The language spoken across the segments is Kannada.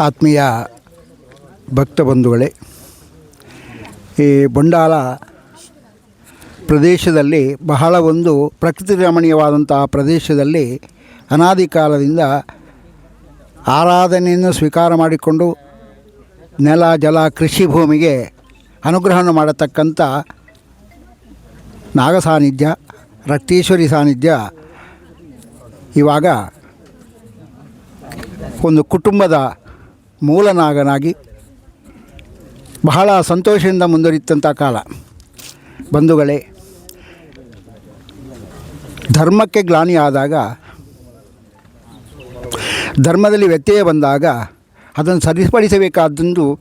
ಆತ್ಮೀಯ ಭಕ್ತ ಬಂಧುಗಳೇ, ಈ ಬಂಡಾಲ ಪ್ರದೇಶದಲ್ಲಿ ಬಹಳ ಒಂದು ಪ್ರಕೃತಿ ರಮಣೀಯವಾದಂತಹ ಪ್ರದೇಶದಲ್ಲಿ ಅನಾದಿ ಕಾಲದಿಂದ ಆರಾಧನೆಯನ್ನು ಸ್ವೀಕಾರ ಮಾಡಿಕೊಂಡು ನೆಲ, ಜಲ, ಕೃಷಿ ಭೂಮಿಗೆ ಅನುಗ್ರಹವನ್ನು ಮಾಡತಕ್ಕಂಥ ನಾಗ ಸಾನ್ನಿಧ್ಯ, ರಕ್ತೇಶ್ವರಿ ಸಾನ್ನಿಧ್ಯ ಇವಾಗ ಒಂದು ಕುಟುಂಬದ ಮೂಲನಾಗನಾಗಿ ಬಹಳ ಸಂತೋಷದಿಂದ ಮುಂದುವರಿತಂಥ ಕಾಲ. ಬಂಧುಗಳೇ, ಧರ್ಮಕ್ಕೆ ಗ್ಲಾನಿ ಆದಾಗ, ಧರ್ಮದಲ್ಲಿ ವ್ಯತ್ಯಯ ಬಂದಾಗ ಅದನ್ನು ಸರಿಪಡಿಸಬೇಕಾದಂದು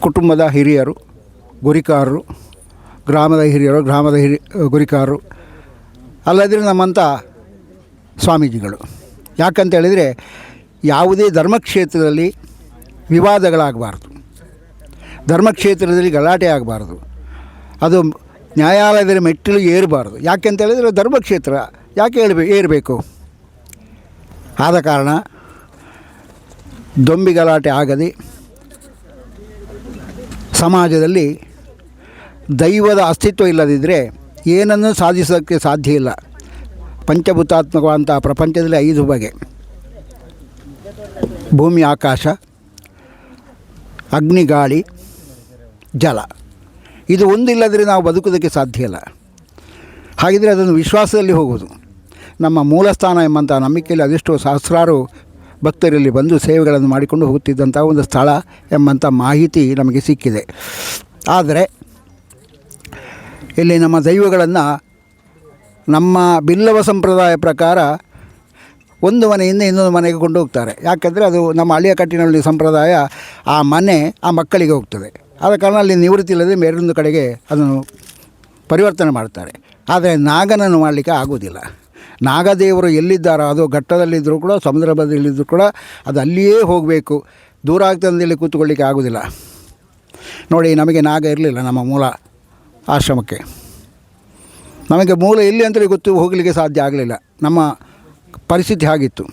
ಕುಟುಂಬದ ಹಿರಿಯರು, ಗುರಿಕಾರರು, ಗ್ರಾಮದ ಹಿರಿಯರು, ಗ್ರಾಮದ ಹಿರಿ, ಗುರಿಕಾರರು ಅಲ್ಲದ್ರೆ ನಮ್ಮಂಥ ಸ್ವಾಮೀಜಿಗಳು. ಯಾಕಂತ ಹೇಳಿದರೆ ಯಾವುದೇ ಧರ್ಮಕ್ಷೇತ್ರದಲ್ಲಿ ವಿವಾದಗಳಾಗಬಾರ್ದು. ಧರ್ಮಕ್ಷೇತ್ರದಲ್ಲಿ ಗಲಾಟೆ ಆಗಬಾರ್ದು. ಅದು ನ್ಯಾಯಾಲಯದಲ್ಲಿ ಮೆಟ್ಟಿಲು ಏರಬಾರ್ದು. ಯಾಕೆಂತ ಹೇಳಿದರೆ ಧರ್ಮಕ್ಷೇತ್ರ ಯಾಕೆ ಹೇಳಬೇಕು ಏರಬೇಕು? ಆದ ಕಾರಣ ದೊಂಬಿ ಗಲಾಟೆ ಆಗದೆ ಸಮಾಜದಲ್ಲಿ ದೈವದ ಅಸ್ತಿತ್ವ ಇಲ್ಲದಿದ್ದರೆ ಏನನ್ನು ಸಾಧಿಸೋಕ್ಕೆ ಸಾಧ್ಯ ಇಲ್ಲ. ಪಂಚಭೂತಾತ್ಮಕವಾದಂಥ ಪ್ರಪಂಚದಲ್ಲಿ ಐದು ಬಗೆ. ಭೂಮಿ, ಆಕಾಶ, ಅಗ್ನಿ, ಗಾಳಿ, ಜಲ. ಇದು ಒಂದಿಲ್ಲದರೆ ನಾವು ಬದುಕೋದಕ್ಕೆ ಸಾಧ್ಯ ಇಲ್ಲ. ಹಾಗಿದ್ದರೆ ಅದನ್ನು ವಿಶ್ವಾಸದಲ್ಲಿ ಹೋಗುವುದು. ನಮ್ಮ ಮೂಲಸ್ಥಾನ ಎಂಬಂಥ ನಂಬಿಕೆಯಲ್ಲಿ ಅದೆಷ್ಟೋ ಸಹಸ್ರಾರು ಭಕ್ತರಲ್ಲಿ ಬಂದು ಸೇವೆಗಳನ್ನು ಮಾಡಿಕೊಂಡು ಹೋಗುತ್ತಿದ್ದಂಥ ಒಂದು ಸ್ಥಳ ಎಂಬಂಥ ಮಾಹಿತಿ ನಮಗೆ ಸಿಕ್ಕಿದೆ. ಆದರೆ, ಇಲ್ಲಿ ನಮ್ಮ ದೈವಗಳನ್ನು ನಮ್ಮ ಬಿಲ್ಲವ ಸಂಪ್ರದಾಯ ಪ್ರಕಾರ ಒಂದು ಮನೆಯಿಂದ ಇನ್ನೊಂದು ಮನೆಗೆ ಕೊಂಡು ಹೋಗ್ತಾರೆ. ಯಾಕೆಂದರೆ ಅದು ನಮ್ಮ ಹಳ್ಳಿಯ ಕಟ್ಟಿನಲ್ಲಿ ಸಂಪ್ರದಾಯ ಆ ಮನೆ ಆ ಮಕ್ಕಳಿಗೆ ಹೋಗ್ತದೆ. ಆದ ಕಾರಣ ಅಲ್ಲಿ ನಿವೃತ್ತಿ ಇಲ್ಲದೆ ಬೇರೊಂದು ಕಡೆಗೆ ಅದನ್ನು ಪರಿವರ್ತನೆ ಮಾಡ್ತಾರೆ. ಆದರೆ ನಾಗನನ್ನು ಮಾಡಲಿಕ್ಕೆ ಆಗೋದಿಲ್ಲ ನಾಗದೇವರು ಎಲ್ಲಿದ್ದಾರೋ ಅದು ಘಟ್ಟದಲ್ಲಿದ್ದರೂ ಕೂಡ ಸಮುದ್ರ ಬದಿಯಲ್ಲಿದ್ದರೂ ಕೂಡ ಅದು ಅಲ್ಲಿಯೇ ಹೋಗಬೇಕು. ದೂರ ಆಗ್ತದಲ್ಲಿ ಕೂತ್ಕೊಳ್ಳಿಕ್ಕೆ ಆಗೋದಿಲ್ಲ ನೋಡಿ, ನಮಗೆ ನಾಗ ಇರಲಿಲ್ಲ ನಮ್ಮ ಮೂಲ ಆಶ್ರಮಕ್ಕೆ. ನಮಗೆ ಮೂಲ ಎಲ್ಲಿ ಅಂತೇಳಿ ಗೊತ್ತು, ಹೋಗಲಿಕ್ಕೆ ಸಾಧ್ಯ ಆಗಲಿಲ್ಲ. ನಮ್ಮ ಪರಿಸ್ಥಿತಿ ಆಗಿತ್ತು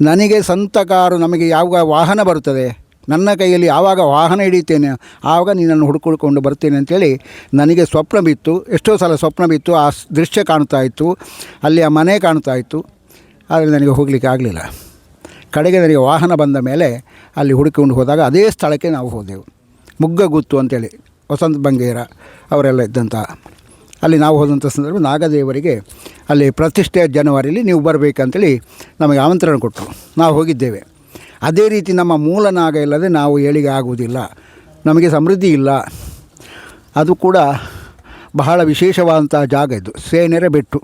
ನನಗೆ ಸಂತಕಾರು ನಮಗೆ ಯಾವಾಗ ವಾಹನ ಬರುತ್ತದೆ, ನನ್ನ ಕೈಯಲ್ಲಿ ಯಾವಾಗ ವಾಹನ ಹಿಡಿತೇನೆ ಆವಾಗ ನೀನನ್ನು ಹುಡ್ಕೊಳ್ಕೊಂಡು ಬರ್ತೇನೆ ಅಂತೇಳಿ ನನಗೆ ಸ್ವಪ್ನ ಬಿತ್ತು. ಎಷ್ಟೋ ಸಲ ಸ್ವಪ್ನ ಬಿತ್ತು, ಆ ದೃಶ್ಯ ಕಾಣ್ತಾ ಇತ್ತು, ಅಲ್ಲಿ ಆ ಮನೆ ಕಾಣ್ತಾ ಇತ್ತು. ಆದರೆ ನನಗೆ ಹೋಗಲಿಕ್ಕೆ ಆಗಲಿಲ್ಲ. ಕಡೆಗೆ ನನಗೆ ವಾಹನ ಬಂದ ಮೇಲೆ ಅಲ್ಲಿ ಹುಡುಕಿಕೊಂಡು ಹೋದಾಗ ಅದೇ ಸ್ಥಳಕ್ಕೆ ನಾವು ಹೋದೆವು. ಮುಗ್ಗಗುತ್ತು ಅಂತೇಳಿ, ವಸಂತ ಬಂಗೇರ ಅವರೆಲ್ಲ ಇದ್ದಂಥ ಅಲ್ಲಿ ನಾವು ಹೋದಂಥ ಸಂದರ್ಭ ನಾಗದೇವರಿಗೆ ಅಲ್ಲಿ ಪ್ರತಿಷ್ಠೆ ಜನವರಿಯಲ್ಲಿ ನೀವು ಬರಬೇಕಂತೇಳಿ ನಮಗೆ ಆಮಂತ್ರಣ ಕೊಟ್ಟರು. ನಾವು ಹೋಗಿದ್ದೇವೆ. ಅದೇ ರೀತಿ ನಮ್ಮ ಮೂಲ ನಾಗ ಇಲ್ಲದೆ ನಾವು ಏಳಿಗೆ ಆಗುವುದಿಲ್ಲ. ನಮಗೆ ಸಮೃದ್ಧಿ ಇಲ್ಲ. ಅದು ಕೂಡ ಬಹಳ ವಿಶೇಷವಾದಂಥ ಜಾಗ ಇದು. ಸೇನೆರ ಬೆಟ್ಟು.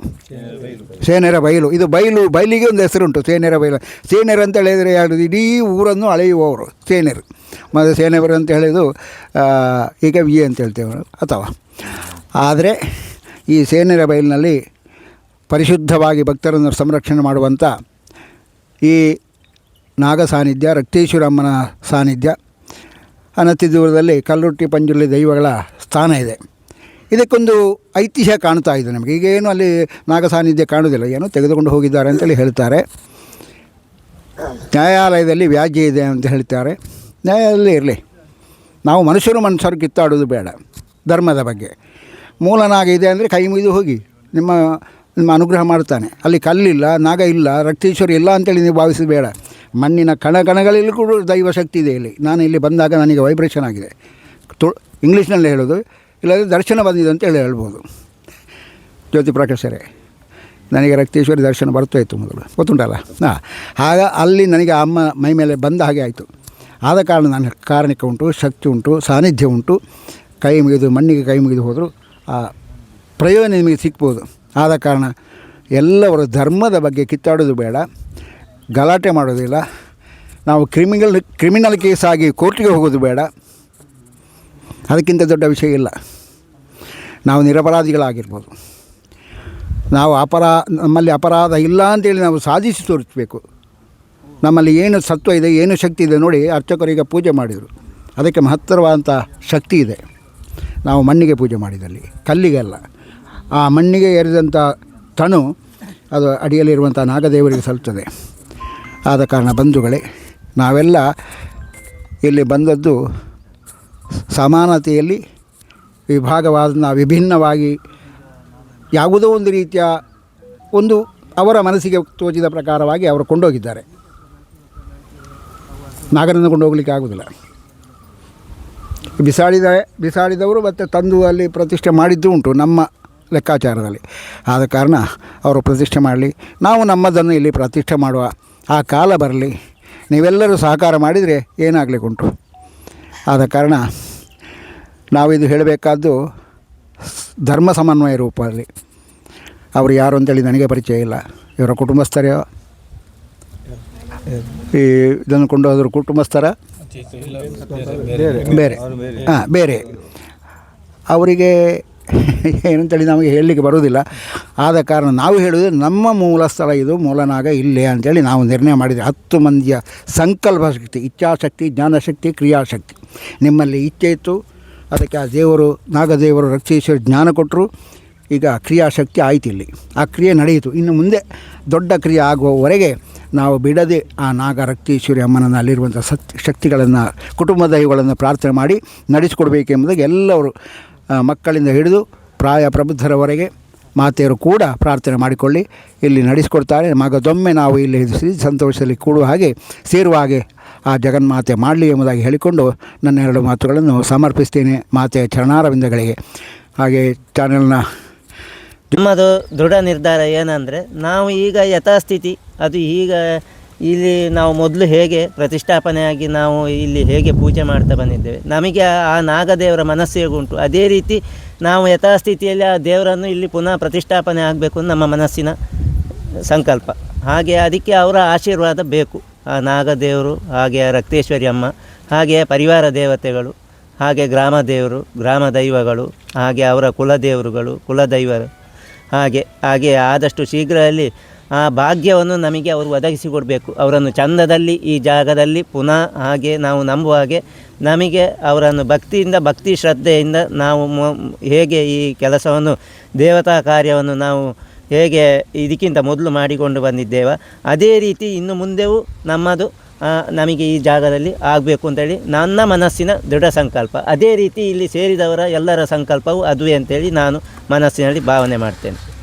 ಸೇನೆರ ಬಯಲು ಇದು ಬಯಲು ಬಯಲಿಗೆ ಒಂದು ಹೆಸರುಂಟು, ಸೇನೆರ ಬಯಲು ಸೇನೆರ ಅಂತ ಹೇಳಿದರೆ ಯಾರು? ಇಡೀ ಊರನ್ನು ಅಳೆಯುವವರು ಸೇನೆರು. ಮತ್ತು ಸೇನೆವರು ಅಂತ ಹೇಳಿದು ಈಗ ವಿ ಅಂತ ಹೇಳ್ತೇವೆ ಅಥವಾ. ಆದರೆ ಈ ಸೇನೆರ ಬಯಲಿನಲ್ಲಿ ಪರಿಶುದ್ಧವಾಗಿ ಭಕ್ತರನ್ನು ಸಂರಕ್ಷಣೆ ಮಾಡುವಂಥ ಈ ನಾಗ ಸಾನ್ನಿಧ್ಯ, ರಕ್ತೇಶ್ವರಮ್ಮನ ಸಾನ್ನಿಧ್ಯ ಅನತಿ ದೂರದಲ್ಲಿ ಕಲ್ಲುಟ್ಟಿ ಪಂಜುರ್ಲಿ ದೈವಗಳ ಸ್ಥಾನ ಇದೆ. ಇದಕ್ಕೊಂದು ಐತಿಹ್ಯ ಕಾಣ್ತಾ ಇದೆ ನಮಗೆ. ಈಗ ಏನು ಅಲ್ಲಿ ನಾಗ ಸಾನ್ನಿಧ್ಯ ಕಾಣುವುದಿಲ್ಲ. ಏನೋ ತೆಗೆದುಕೊಂಡು ಹೋಗಿದ್ದಾರೆ ಅಂತೇಳಿ ಹೇಳ್ತಾರೆ. ನ್ಯಾಯಾಲಯದಲ್ಲಿ ವ್ಯಾಜ್ಯ ಇದೆ ಅಂತ ಹೇಳ್ತಾರೆ. ನ್ಯಾಯಾಲಯದಲ್ಲಿ ಇರಲಿ. ನಾವು ಮನುಷ್ಯರು ಮನುಷ್ಯರು ಕಿತ್ತಾಡೋದು ಬೇಡ. ಧರ್ಮದ ಬಗ್ಗೆ. ಮೂಲನಾಗ ಇದೆ ಅಂದರೆ ಕೈ ಮುಗಿದು ಹೋಗಿ. ನಿಮ್ಮ ನಿಮ್ಮ ಅನುಗ್ರಹ ಮಾಡ್ತಾನೆ ಅಲ್ಲಿ ಕಲ್ಲಿಲ್ಲ, ನಾಗ ಇಲ್ಲ, ರಕ್ತೇಶ್ವರಿ ಇಲ್ಲ ಅಂತೇಳಿ ನೀವು ಭಾವಿಸೋದು ಬೇಡ. ಮಣ್ಣಿನ ಕಣ ಕಣಗಳಲ್ಲಿ ಕೂಡ ದೈವ ಶಕ್ತಿ ಇದೆ ಇಲ್ಲಿ. ನಾನು ಇಲ್ಲಿ ಬಂದಾಗ ನನಗೆ ವೈಬ್ರೇಷನ್ ಆಗಿದೆ. ತು, ಇಂಗ್ಲೀಷ್ನಲ್ಲಿ ಹೇಳೋದು ಇಲ್ಲದೇ ದರ್ಶನ ಬಂದಿದೆ ಅಂತ ಹೇಳಿ ಹೇಳ್ಬೋದು. ಜ್ಯೋತಿ ಪ್ರಕಾಶರೇ, ನನಗೆ ರಕ್ತೇಶ್ವರಿ ದರ್ಶನ ಬರ್ತಾ ಇತ್ತು ಮೊದಲು. ಗೊತ್ತುಂಟಲ್ಲ? ಹಾಂ, ಆಗ ಅಲ್ಲಿ ನನಗೆ ಅಮ್ಮ ಮೈ ಮೇಲೆ ಬಂದ ಹಾಗೆ ಆಯಿತು. ಆದ ಕಾರಣ ನನ್ನ ಕಾರಣಕ್ಕೆ ಉಂಟು, ಶಕ್ತಿ ಉಂಟು, ಸಾನ್ನಿಧ್ಯ ಉಂಟು. ಕೈ ಮುಗಿದು, ಮಣ್ಣಿಗೆ ಕೈ ಮುಗಿದು ಹೋದರೂ ಆ ಪ್ರಯೋಜನ ನಿಮಗೆ ಸಿಗ್ಬೋದು. ಆದ ಕಾರಣ ಎಲ್ಲವರ ಧರ್ಮದ ಬಗ್ಗೆ ಕಿತ್ತಾಡೋದು ಬೇಡ, ಗಲಾಟೆ ಮಾಡೋದಿಲ್ಲ. ನಾವು ಕ್ರಿಮಿನಲ್ ಕ್ರಿಮಿನಲ್ ಕೇಸ್ ಆಗಿ ಕೋರ್ಟಿಗೆ ಹೋಗೋದು ಬೇಡ. ಅದಕ್ಕಿಂತ ದೊಡ್ಡ ವಿಷಯ ಇಲ್ಲ. ನಾವು ನಿರಪರಾಧಿಗಳಾಗಿರ್ಬೋದು. ನಾವು ಅಪರಾ, ನಮ್ಮಲ್ಲಿ ಅಪರಾಧ ಇಲ್ಲ ಅಂತೇಳಿ ನಾವು ಸಾಧಿಸಿ ತೋರಿಸಬೇಕು. ನಮ್ಮಲ್ಲಿ ಏನು ಸತ್ವ ಇದೆ, ಏನು ಶಕ್ತಿ ಇದೆ ನೋಡಿ ಅರ್ಚಕರಿಗೆ ಪೂಜೆ ಮಾಡಿದರು. ಅದಕ್ಕೆ ಮಹತ್ತರವಾದಂಥ ಶಕ್ತಿ ಇದೆ. ನಾವು ಮಣ್ಣಿಗೆ ಪೂಜೆ ಮಾಡಿದಲ್ಲಿ ಕಲ್ಲಿಗೆ ಅಲ್ಲ. ಆ ಮಣ್ಣಿಗೆ ಏರಿದಂಥ ತಣು ಅದು ಅಡಿಯಲ್ಲಿರುವಂಥ ನಾಗದೇವರಿಗೆ ಸಲ್ತದೆ ಆದ ಕಾರಣ ಬಂಧುಗಳೇ, ನಾವೆಲ್ಲ ಇಲ್ಲಿ ಬಂದದ್ದು ಸಮಾನತೆಯಲ್ಲಿ ವಿಭಾಗವಾದ ವಿಭಿನ್ನವಾಗಿ ಯಾವುದೋ ಒಂದು ರೀತಿಯ ಒಂದು ಅವರ ಮನಸ್ಸಿಗೆ ತೋಚಿದ ಪ್ರಕಾರವಾಗಿ ಅವರು ಕೊಂಡೋಗಿದ್ದಾರೆ. ನಾಗರನ್ನು ಕೊಂಡೋಗ್ಲಿಕ್ಕೆ ಆಗೋದಿಲ್ಲ. ಬಿಸಾಡಿದ, ಬಿಸಾಡಿದವರು ಮತ್ತು ತಂದು ಅಲ್ಲಿ ಪ್ರತಿಷ್ಠೆ ಮಾಡಿದ್ದು ಉಂಟು. ನಮ್ಮ ಲೆಕ್ಕಾಚಾರದಲ್ಲಿ. ಆದ ಕಾರಣ ಅವರು ಪ್ರತಿಷ್ಠೆ ಮಾಡಲಿ. ನಾವು ನಮ್ಮದನ್ನು ಇಲ್ಲಿ ಪ್ರತಿಷ್ಠೆ ಮಾಡುವ ಆ ಕಾಲ ಬರಲಿ. ನೀವೆಲ್ಲರೂ ಸಹಕಾರ ಮಾಡಿದರೆ ಏನಾಗಲಿಕ್ಕುಂಟು ಆದ ಕಾರಣ ನಾವಿದು ಹೇಳಬೇಕಾದ್ದು ಧರ್ಮ ಸಮನ್ವಯ ರೂಪದಲ್ಲಿ. ಅವರು ಯಾರು ಅಂತೇಳಿ ನನಗೆ ಪರಿಚಯ ಇಲ್ಲ. ಇವರ ಕುಟುಂಬಸ್ಥರ? ಈ ಇದನ್ನು ಕೊಂಡೋದ್ರ ಕುಟುಂಬಸ್ಥರ? ಬೇರೆ. ಹಾಂ, ಬೇರೆ. ಅವರಿಗೆ ಏನಂತೇಳಿ ನಮಗೆ ಹೇಳಲಿಕ್ಕೆ ಬರುವುದಿಲ್ಲ. ಆದ ಕಾರಣ ನಾವು ಹೇಳುವುದು ನಮ್ಮ ಮೂಲ ಸ್ಥಳ ಇದು ಮೂಲನಾಗ ಇಲ್ಲೇ ಅಂತೇಳಿ ನಾವು ನಿರ್ಣಯ ಮಾಡಿದ್ವಿ ಹತ್ತು ಮಂದಿಯ ಸಂಕಲ್ಪ ಶಕ್ತಿ ಇಚ್ಛಾಶಕ್ತಿ ಜ್ಞಾನಶಕ್ತಿ ಕ್ರಿಯಾಶಕ್ತಿ. ನಿಮ್ಮಲ್ಲಿ ಇಚ್ಛೆ ಇತ್ತು ಅದಕ್ಕೆ ಆ ದೇವರು ನಾಗದೇವರು ರಕ್ಷಿಸಿದ ಜ್ಞಾನ ಕೊಟ್ಟರು ಈಗ ಕ್ರಿಯಾಶಕ್ತಿ ಆಯ್ತು ಇಲ್ಲಿ. ಆ ಕ್ರಿಯೆ ನಡೆಯಿತು. ಇನ್ನು ಮುಂದೆ ದೊಡ್ಡ ಕ್ರಿಯೆ ಆಗುವವರೆಗೆ ನಾವು ಬಿಡದೆ ಆ ನಾಗ ರಕ್ತೀಶ್ವರಿ ಅಮ್ಮನನ್ನು ಅಲ್ಲಿರುವಂಥ ಸತ್ ಶಕ್ತಿಗಳನ್ನು ಕುಟುಂಬ ದೈವಗಳನ್ನು ಪ್ರಾರ್ಥನೆ ಮಾಡಿ ನಡೆಸಿಕೊಡ್ಬೇಕೆಂಬುದಾಗಿ ಎಲ್ಲವರು ಆ, ಮಕ್ಕಳಿಂದ ಹಿಡಿದು ಪ್ರಾಯ ಪ್ರಬುದ್ಧರವರೆಗೆ ಮಾತೆಯರು ಕೂಡ ಪ್ರಾರ್ಥನೆ ಮಾಡಿಕೊಳ್ಳಿ. ಇಲ್ಲಿ ನಡೆಸಿಕೊಡ್ತಾರೆ. ಮಗದೊಮ್ಮೆ ನಾವು ಇಲ್ಲಿ ಸಂತೋಷದಲ್ಲಿ ಕೂಡುವ ಹಾಗೆ ಸೇರುವ ಹಾಗೆ ಆ ಜಗನ್ಮಾತೆ ಮಾಡಲಿ ಎಂಬುದಾಗಿ ಹೇಳಿಕೊಂಡು ನನ್ನ ಎರಡು ಮಾತುಗಳನ್ನು ಸಮರ್ಪಿಸ್ತೇನೆ ಮಾತೆಯ ಚರಣಾರವಿಂದಗಳಿಗೆ. ಹಾಗೆ ಚಾನೆಲ್ನ ನಮ್ಮದು ದೃಢ ನಿರ್ಧಾರ ಏನಂದರೆ ನಾವು ಈಗ ಯಥಾಸ್ಥಿತಿ, ಅದು ಈಗ ಇಲ್ಲಿ ನಾವು ಮೊದಲು ಹೇಗೆ ಪ್ರತಿಷ್ಠಾಪನೆಯಾಗಿ ನಾವು ಇಲ್ಲಿ ಹೇಗೆ ಪೂಜೆ ಮಾಡ್ತಾ ಬಂದಿದ್ದೇವೆ. ನಮಗೆ ಆ ನಾಗದೇವರ ಮನಸ್ಸು ಹೇಗುಂಟು? ಅದೇ ರೀತಿ ನಾವು ಯಥಾಸ್ಥಿತಿಯಲ್ಲಿ ಆ ದೇವರನ್ನು ಇಲ್ಲಿ ಪುನಃ ಪ್ರತಿಷ್ಠಾಪನೆ ಆಗಬೇಕು ನಮ್ಮ ಮನಸ್ಸಿನ ಸಂಕಲ್ಪ. ಹಾಗೆ ಅದಕ್ಕೆ ಅವರ ಆಶೀರ್ವಾದ ಬೇಕು. ಆ ನಾಗದೇವರು, ಹಾಗೆ ರಕ್ತೇಶ್ವರಿ ಅಮ್ಮ, ಹಾಗೆ ಪರಿವಾರ ದೇವತೆಗಳು, ಹಾಗೆ ಗ್ರಾಮ ದೇವರು, ಗ್ರಾಮ ದೈವಗಳು, ಹಾಗೆ ಅವರ ಕುಲದೇವರುಗಳು ಕುಲದೈವರು ಹಾಗೆ ಹಾಗೆ ಆದಷ್ಟು ಶೀಘ್ರದಲ್ಲಿ ಆ ಭಾಗ್ಯವನ್ನು ನಮಗೆ ಅವರು ಒದಗಿಸಿಕೊಡಬೇಕು ಅವರನ್ನು ಚಂದದಲ್ಲಿ, ಈ ಜಾಗದಲ್ಲಿ ಪುನಃ ಹಾಗೆ ನಾವು ನಂಬುವ ಹಾಗೆ ನಮಗೆ ಅವರನ್ನು ಭಕ್ತಿಯಿಂದ, ಭಕ್ತಿ ಶ್ರದ್ಧೆಯಿಂದ ನಾವು ಹೇಗೆ ಈ ಕೆಲಸವನ್ನು, ದೇವತಾ ಕಾರ್ಯವನ್ನು ನಾವು ಹೇಗೆ ಇದಕ್ಕಿಂತ ಮೊದಲು ಮಾಡಿಕೊಂಡು ಬಂದಿದ್ದೇವೆ, ಅದೇ ರೀತಿ ಇನ್ನು ಮುಂದೆಯೂ ನಮ್ಮದು ನಮಗೆ ಈ ಜಾಗದಲ್ಲಿ ಆಗಬೇಕು ಅಂತೇಳಿ ನನ್ನ ಮನಸ್ಸಿನ ದೃಢ ಸಂಕಲ್ಪ. ಅದೇ ರೀತಿ ಇಲ್ಲಿ ಸೇರಿದವರ ಎಲ್ಲರ ಸಂಕಲ್ಪವು ಅದುವೇ ಅಂತೇಳಿ ನಾನು ಮನಸ್ಸಿನಲ್ಲಿ ಭಾವನೆ ಮಾಡ್ತೇನೆ.